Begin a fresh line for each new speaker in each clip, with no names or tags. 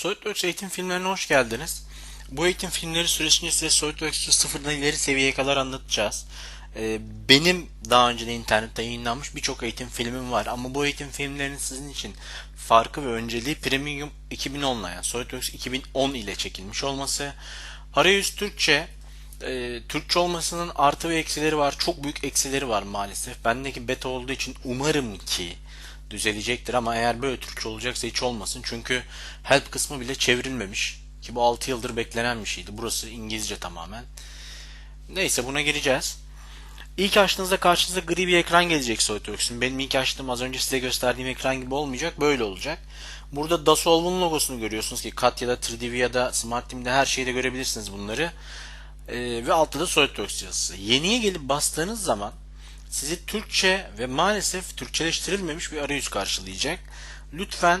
SolidWorks eğitim filmlerine hoş geldiniz. Bu eğitim filmleri süresince size SolidWorks'ü sıfırdan ileri seviyeye kadar anlatacağız. Ee, benim daha önce de internette yayınlanmış birçok eğitim filmim var ama bu eğitim filmlerinin sizin için farkı ve önceliği Premium 2010 ile yani SolidWorks 2010 ile çekilmiş olması. Arayüz Türkçe, e, Türkçe olmasının artı ve eksileri var. Çok büyük eksileri var maalesef. Bendeki beta olduğu için umarım ki düzelecektir ama eğer böyle Türkçe olacaksa hiç olmasın. Çünkü help kısmı bile çevrilmemiş. Ki bu 6 yıldır beklenen bir şeydi. Burası İngilizce tamamen. Neyse buna gireceğiz. İlk açtığınızda karşınıza gri bir ekran gelecek SolidWorks'ün. Benim ilk açtığım az önce size gösterdiğim ekran gibi olmayacak. Böyle olacak. Burada Dassault'un logosunu görüyorsunuz ki CAD ya da 3D ya da Smart Team'de her şeyde görebilirsiniz bunları. Ee, ve altta da SolidWorks yazısı. Yeniye gelip bastığınız zaman sizi Türkçe ve maalesef Türkçeleştirilmemiş bir arayüz karşılayacak. Lütfen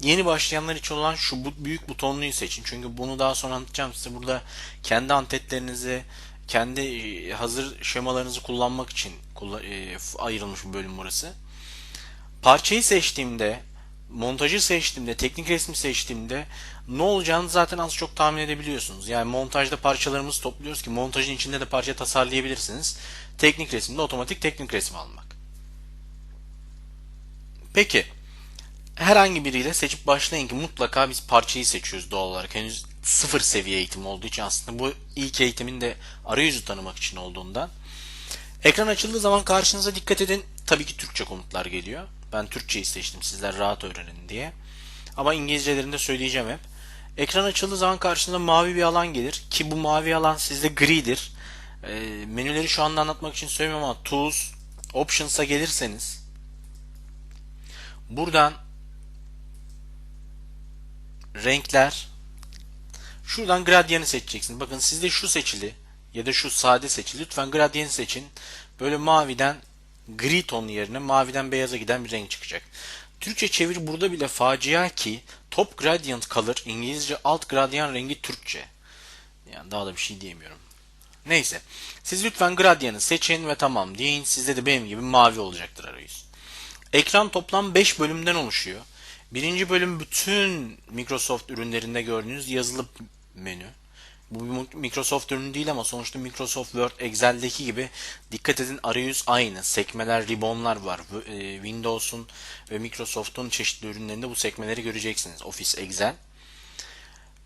yeni başlayanlar için olan şu büyük butonluyu seçin. Çünkü bunu daha sonra anlatacağım size. Burada kendi antetlerinizi, kendi e, hazır şemalarınızı kullanmak için e, ayrılmış bir bölüm burası. Parçayı seçtiğimde, montajı seçtiğimde, teknik resmi seçtiğimde ne olacağını zaten az çok tahmin edebiliyorsunuz. Yani montajda parçalarımızı topluyoruz ki montajın içinde de parça tasarlayabilirsiniz. Teknik resimde otomatik teknik resim almak. Peki herhangi biriyle seçip başlayın ki mutlaka biz parçayı seçiyoruz doğal olarak. Henüz sıfır seviye eğitim olduğu için aslında bu ilk eğitimin de arayüzü tanımak için olduğundan. Ekran açıldığı zaman karşınıza dikkat edin. Tabii ki Türkçe komutlar geliyor. Ben Türkçeyi seçtim sizler rahat öğrenin diye. Ama İngilizcelerini de söyleyeceğim hep. Ekran açıldığı zaman karşınıza mavi bir alan gelir. Ki bu mavi alan sizde gridir. E, menüleri şu anda anlatmak için söylemiyorum ama Tools, Options'a gelirseniz buradan renkler şuradan gradyanı seçeceksiniz. Bakın sizde şu seçili ya da şu sade seçili. Lütfen gradyanı seçin. Böyle maviden gri ton yerine maviden beyaza giden bir renk çıkacak. Türkçe çeviri burada bile facia ki top gradient color İngilizce alt gradyan rengi Türkçe. Yani daha da bir şey diyemiyorum. Neyse. Siz lütfen gradyanı seçin ve tamam deyin. Sizde de benim gibi mavi olacaktır arayüz. Ekran toplam 5 bölümden oluşuyor. Birinci bölüm bütün Microsoft ürünlerinde gördüğünüz yazılı menü. Bu bir Microsoft ürünü değil ama sonuçta Microsoft Word, Excel'deki gibi dikkat edin arayüz aynı. Sekmeler, ribbonlar var. E, Windows'un ve Microsoft'un çeşitli ürünlerinde bu sekmeleri göreceksiniz. Office, Excel.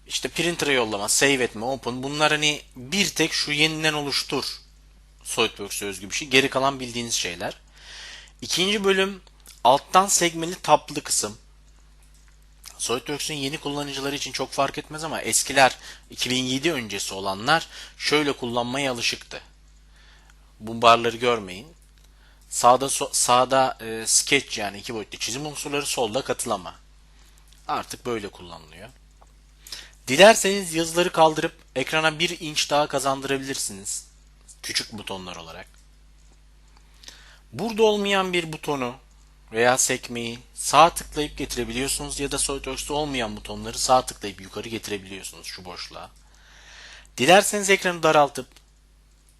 İşte printer'a yollama, save etme, open bunlar hani bir tek şu yeniden oluştur SolidWorks'e özgü bir şey. Geri kalan bildiğiniz şeyler. İkinci bölüm alttan segmeli taplı kısım. SolidWorks'ün yeni kullanıcıları için çok fark etmez ama eskiler 2007 öncesi olanlar şöyle kullanmaya alışıktı. Bu barları görmeyin. Sağda so- sağda e, sketch yani iki boyutlu çizim unsurları solda katılama. Artık böyle kullanılıyor. Dilerseniz yazıları kaldırıp ekrana bir inç daha kazandırabilirsiniz. Küçük butonlar olarak. Burada olmayan bir butonu veya sekmeyi sağ tıklayıp getirebiliyorsunuz ya da SolidWorks'te olmayan butonları sağ tıklayıp yukarı getirebiliyorsunuz şu boşluğa. Dilerseniz ekranı daraltıp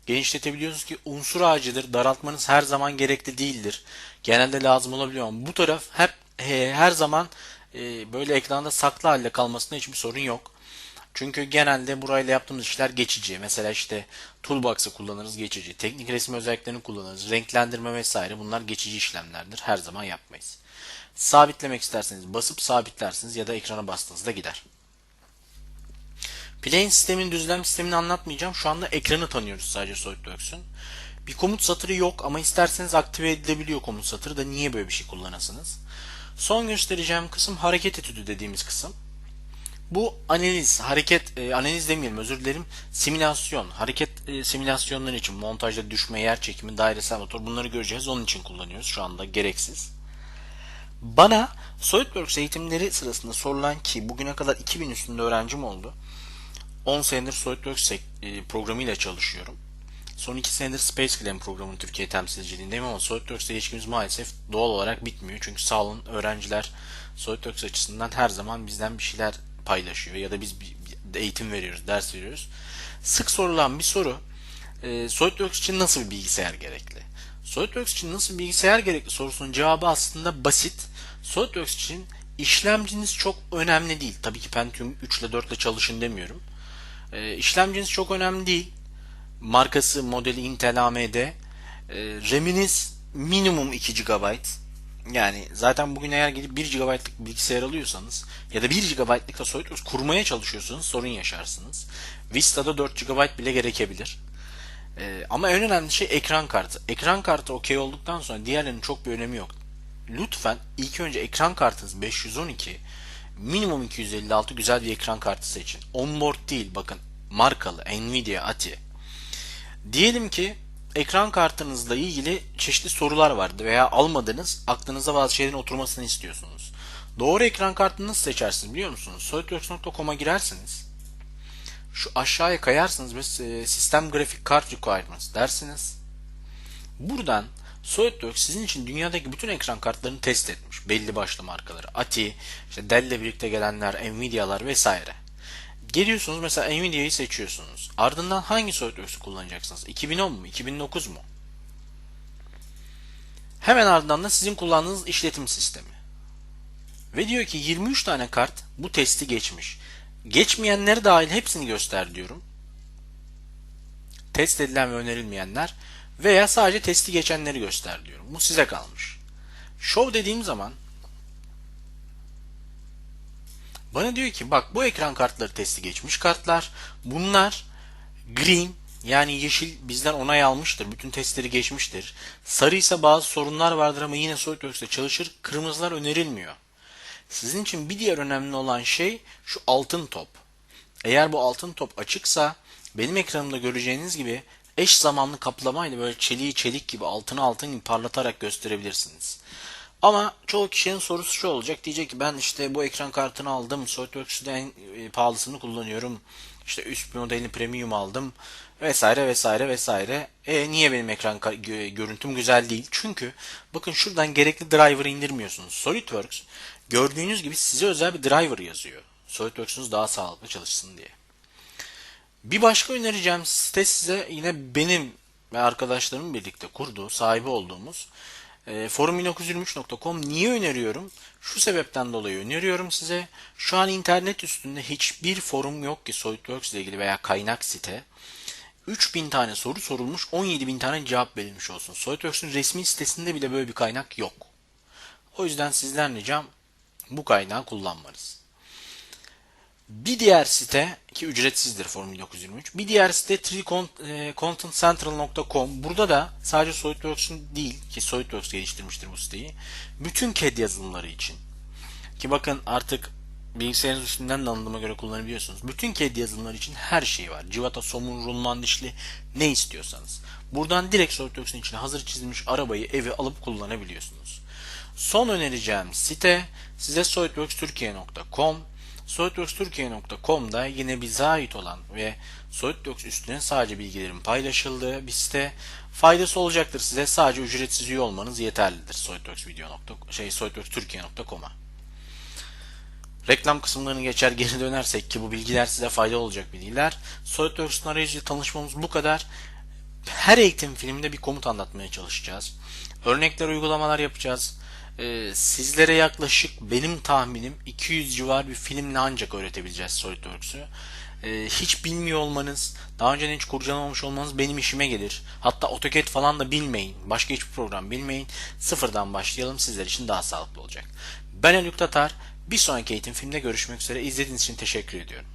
genişletebiliyorsunuz ki unsur ağacıdır. Daraltmanız her zaman gerekli değildir. Genelde lazım olabiliyor ama bu taraf hep he- her zaman e, böyle ekranda saklı halde kalmasında hiçbir sorun yok. Çünkü genelde burayla yaptığımız işler geçici. Mesela işte Toolbox'ı kullanırız geçici. Teknik resim özelliklerini kullanırız. Renklendirme vesaire bunlar geçici işlemlerdir. Her zaman yapmayız. Sabitlemek isterseniz basıp sabitlersiniz ya da ekrana bastığınızda gider. Plane sistemin düzlem sistemini anlatmayacağım. Şu anda ekranı tanıyoruz sadece SolidWorks'ün. Bir komut satırı yok ama isterseniz aktive edilebiliyor komut satırı da niye böyle bir şey kullanasınız? Son göstereceğim kısım hareket etüdü dediğimiz kısım. Bu analiz, hareket, e, analiz demeyelim özür dilerim, simülasyon, hareket e, simülasyonları için montajda düşme, yer çekimi, dairesel motor bunları göreceğiz. Onun için kullanıyoruz şu anda gereksiz. Bana SolidWorks eğitimleri sırasında sorulan ki bugüne kadar 2000 üstünde öğrencim oldu. 10 senedir SolidWorks e, programıyla çalışıyorum. Son 2 senedir Space Glam programının Türkiye temsilciliğindeyim ama SolidWorks'te ilişkimiz maalesef doğal olarak bitmiyor. Çünkü sağ olun öğrenciler SolidWorks açısından her zaman bizden bir şeyler paylaşıyor ya da biz bir eğitim veriyoruz, ders veriyoruz. Sık sorulan bir soru e, SolidWorks için nasıl bir bilgisayar gerekli? SolidWorks için nasıl bir bilgisayar gerekli sorusunun cevabı aslında basit. SolidWorks için işlemciniz çok önemli değil. Tabii ki Pentium 3 ile 4 ile çalışın demiyorum. E, işlemciniz çok önemli değil. Markası, modeli Intel AMD. E, RAM'iniz minimum 2 GB. Yani zaten bugün eğer gidip 1 GB'lık bilgisayar alıyorsanız ya da 1 GB'lık da SolidWorks kurmaya çalışıyorsanız sorun yaşarsınız. Vista'da 4 GB bile gerekebilir. Ee, ama en önemli şey ekran kartı. Ekran kartı okey olduktan sonra diğerlerinin çok bir önemi yok. Lütfen ilk önce ekran kartınız 512 minimum 256 güzel bir ekran kartı seçin. Onboard değil bakın markalı Nvidia ATI. Diyelim ki ekran kartınızla ilgili çeşitli sorular vardı veya almadınız aklınıza bazı şeylerin oturmasını istiyorsunuz. Doğru ekran kartını nasıl seçersiniz biliyor musunuz? SolidWorks.com'a girersiniz. Şu aşağıya kayarsınız ve e, sistem grafik kart requirements dersiniz. Buradan SolidWorks sizin için dünyadaki bütün ekran kartlarını test etmiş. Belli başlı markaları. ATI, işte Dell ile birlikte gelenler, Nvidia'lar vesaire. Geliyorsunuz mesela Nvidia'yı seçiyorsunuz. Ardından hangi SolidWorks'u kullanacaksınız? 2010 mu? 2009 mu? Hemen ardından da sizin kullandığınız işletim sistemi. Ve diyor ki 23 tane kart bu testi geçmiş. Geçmeyenleri dahil hepsini göster diyorum. Test edilen ve önerilmeyenler veya sadece testi geçenleri göster diyorum. Bu size kalmış. Show dediğim zaman bana diyor ki bak bu ekran kartları testi geçmiş kartlar. Bunlar green yani yeşil bizden onay almıştır. Bütün testleri geçmiştir. Sarı ise bazı sorunlar vardır ama yine SolidWorks'te çalışır. Kırmızılar önerilmiyor. Sizin için bir diğer önemli olan şey şu altın top. Eğer bu altın top açıksa benim ekranımda göreceğiniz gibi eş zamanlı kaplamayla böyle çeliği çelik gibi altını altın gibi parlatarak gösterebilirsiniz. Ama çoğu kişinin sorusu şu olacak. Diyecek ki ben işte bu ekran kartını aldım. SolidWorks'ün en e, pahalısını kullanıyorum. İşte üst modelini premium aldım. Vesaire vesaire vesaire. E niye benim ekran görüntüm güzel değil? Çünkü bakın şuradan gerekli driver'ı indirmiyorsunuz. SolidWorks gördüğünüz gibi size özel bir driver yazıyor. SolidWorks'unuz daha sağlıklı çalışsın diye. Bir başka önereceğim site size yine benim ve arkadaşlarımın birlikte kurduğu, sahibi olduğumuz e, forum1923.com niye öneriyorum? Şu sebepten dolayı öneriyorum size. Şu an internet üstünde hiçbir forum yok ki SolidWorks ile ilgili veya kaynak site. 3000 tane soru sorulmuş, 17.000 tane cevap verilmiş olsun. SolidWorks'un resmi sitesinde bile böyle bir kaynak yok. O yüzden sizden ricam bu kaynağı kullanmanız. Bir diğer site ki ücretsizdir Forum 1923. Bir diğer site 3contentcentral.com. Burada da sadece SolidWorks'un değil ki SolidWorks geliştirmiştir bu siteyi. Bütün CAD yazılımları için. Ki bakın artık bilgisayarınız üstünden de anladığıma göre kullanabiliyorsunuz. Bütün CAD yazılımları için her şey var. Civata, somun, rulman dişli ne istiyorsanız. Buradan direkt SolidWorks'un içine hazır çizilmiş arabayı, evi alıp kullanabiliyorsunuz. Son önereceğim site size solidworkstürkiye.com solidworkstürkiye.com'da yine bize ait olan ve SolidWorks üstüne sadece bilgilerin paylaşıldığı bir site. Faydası olacaktır size. Sadece ücretsiz üye olmanız yeterlidir. SolidWorks video şey solidworkstürkiye.com'a. Reklam kısımlarını geçer geri dönersek ki bu bilgiler size fayda olacak bilgiler. SolidWorks'un arayüzüyle tanışmamız bu kadar. Her eğitim filminde bir komut anlatmaya çalışacağız. Örnekler uygulamalar yapacağız e, sizlere yaklaşık benim tahminim 200 civar bir filmle ancak öğretebileceğiz SolidWorks'u. E, hiç bilmiyor olmanız, daha önce hiç kurcalamamış olmanız benim işime gelir. Hatta AutoCAD falan da bilmeyin, başka hiçbir program bilmeyin. Sıfırdan başlayalım sizler için daha sağlıklı olacak. Ben Haluk Tatar. Bir sonraki eğitim filmde görüşmek üzere. İzlediğiniz için teşekkür ediyorum.